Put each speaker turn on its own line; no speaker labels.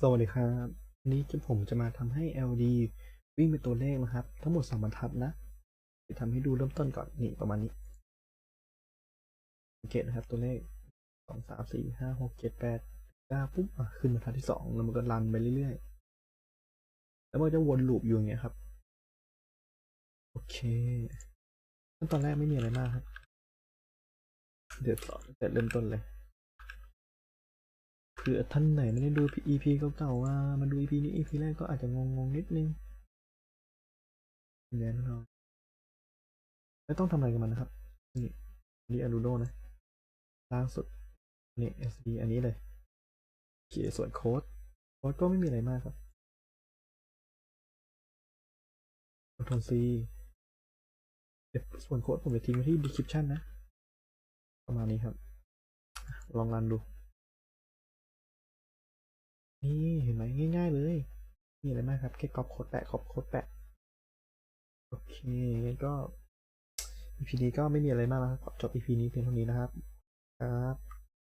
สวัสดีครับวันนี้ผมจะมาทำให้ LD วิ่งเป็นตัวเลขนะครับ ทั้งหมดสองบรรทัดนะจะทำให้ดูเริ่มต้นก่อนนี่ประมาณนี้สังเกตนะครับ ตัวเลขสองสามสี่ห้าหกเจ็ดแปดเก้าปุ๊บอะขึ้นบรรทัดที่สองแล้วมันก็รันไปเรื่อยๆ แล้วมันจะวนลูปอยู่อย่างเงี้ยครับ โอเคขั้นตอนแรกไม่มีอะไรมากครับ เดี๋ยวสอนแต่เริ่มต้นเลย เผื่อท่านไหนไม่ได้ดู EP เก่าๆว่ามาดู EP นี้ EP แรกก็อาจจะงงๆนิดนึงเรียนเราไม่ต้องทำอะไรกับมันนะครับ นี่อันนี้ Arduino นะล่างสุด นี่ SD อันนี้เลยโอเคส่วนโค้ดโค้ดก็ไม่มีอะไรมากครับ Ctrl C เดี๋ยวส่วนโค้ดผมจะทิ้งไว้ที่ description นะ ประมาณนี้ครับ ลองรันดู นี่เห็นไหมง่ายๆเลย มีอะไรมากครับแค่กรอบโคดแปะกรอบโคดแปะ โอเคงั้นก็ EP นี้ก็ไม่มีอะไรมากนะครับจบ EP นี้เพียงเท่านี้นะครับ ครับ